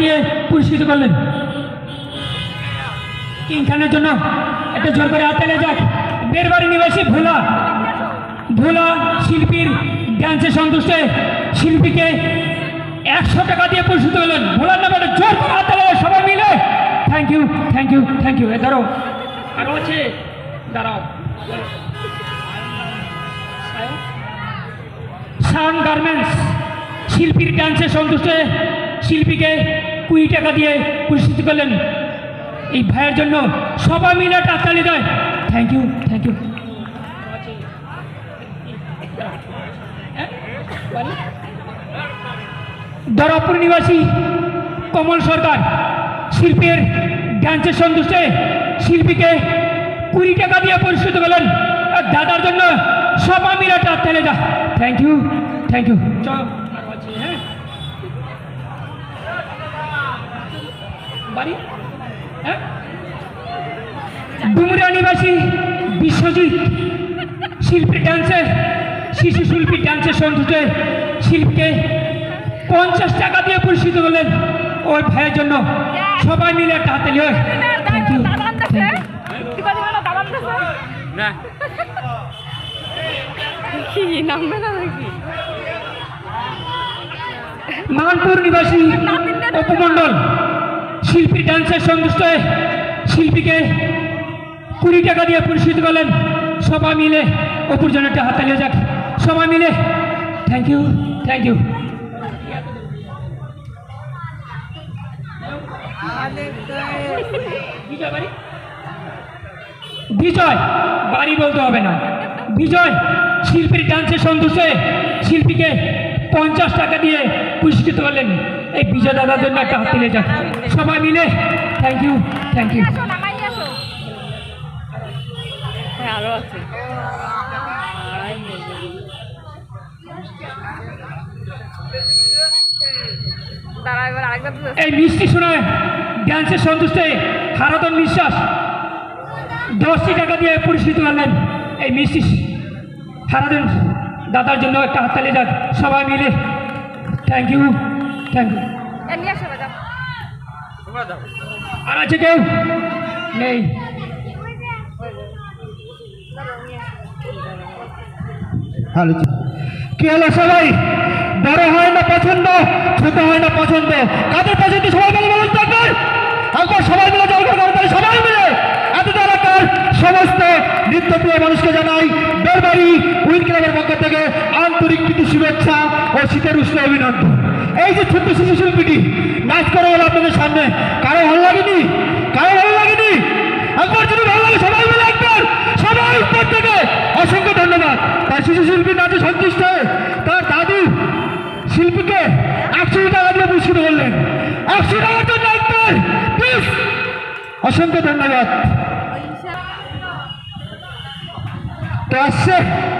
দিয়ে পুরস্কৃত করলেন। কিং খানের জন্য একটা জোর করে হাতে যাক। বেরবাড়ি নিবাসী ভোলা ভোলা শিল্পীর ড্যান্সে সন্তুষ্ট শিল্পীকে একশো টাকা দিয়ে পুরস্কৃত করলেন। ভোলার নামে একটা জোর করে হাতে সবাই মিলে। Thank you thank you thank you এ ধরো আরও আছে দাঁড়াও। শান গার্মেন্টস শিল্পীর ডান্সে সন্তুষ্ট শিল্পীকে কুড়ি টাকা দিয়ে পুরস্কৃত করলেন। এই ভাইয়ের জন্য সবাই মিলে টাকালি দেয়। Thank you thank you Darapur নিবাসী কমল সরকার শিল্পীর ডান্সের সন্তুষ্ট শিল্পীকে কুড়ি টাকা দিয়ে পরিশোধ করলেন। আর দাদার জন্য সবাই মিলে টাকা দা থ্যাংক ইউ থ্যাংক ইউ চল হ্যাঁ? বাড়ি? হ্যাঁ? ডুমরা নিবাসী বিশ্বজিৎ শিল্পী ডান্সের শিশু শিল্পী ডান্সের হয়ে শিল্পীকে পঞ্চাশ টাকা দিয়ে পুরস্কৃত করলেন ওই ভাইয়ের জন্য। সবাই মিলে একটা হাতে নিয়ে। থ্যাংক ইউ না। কি নামবে না নাকি? মানপুর নিবাসী উপমণ্ডল। শিল্পী ডান্সের সন্তুষ্ট হয়ে শিল্পীকে কুড়ি টাকা দিয়ে পুরস্কৃত করলেন। সবাই মিলে অপুর জন্য একটা হাতে নিয়ে যাক। সবাই মিলে। Thank you thank you Bijoy বাড়ি? বলতে হবে না। বিজয়, শিল্পীর ডান্সে সন্তুষ্ট শিল্পীকে পঞ্চাশ টাকা দিয়ে পুরস্কৃত করলেন। এই বিজয় দাদার জন্য একটা হাত তুলে যাক। সবাই মিলে থ্যাংক ইউ থ্যাংক ইউ এই মিষ্টি শোনায় ডান্সের সন্তুষ্ট হারাদন বিশ্বাস। দশটি টাকা দিয়ে পুরস্কৃত করলেন এই মিষ্টি হারাদন দাদার জন্য একটা হাততালি যাক সবাই মিলে। থ্যাংক ইউ থ্যাংক ইউ আর আছে কেউ? নেই। কি হলো সবাই? বড় হয় না পছন্দ ছোট হয় না পছন্দ? কাদের পছন্দ? সবাই মিলে বলুন তো একবার একবার সবাই মিলে জল করে সবাই মিলে এত এলাকার সমস্ত নৃত্যপ্রিয় মানুষকে জানাই উইন ক্লাবের পক্ষ থেকে আন্তরিক প্রীতি, শুভেচ্ছা ও শীতের উষ্ণ এই যে ছোট্ট শিশু শিল্পীটি, নাচ করে গেল আপনাদের সামনে। কারও ভালো লাগেনি? কারও ভালো লাগেনি? একবার ভালো লাগে, সবাই একবার, সবাই উপর থেকে অসংখ্য ধন্যবাদ। তার শিশু শিল্পী নাচে সন্তুষ্ট তার দাদু শিল্পীকে একশো টাকা দিয়ে পুরস্কৃত করলেন। একশো টাকার জন্য একবার অসংখ্য ধন্যবাদ। Entonces,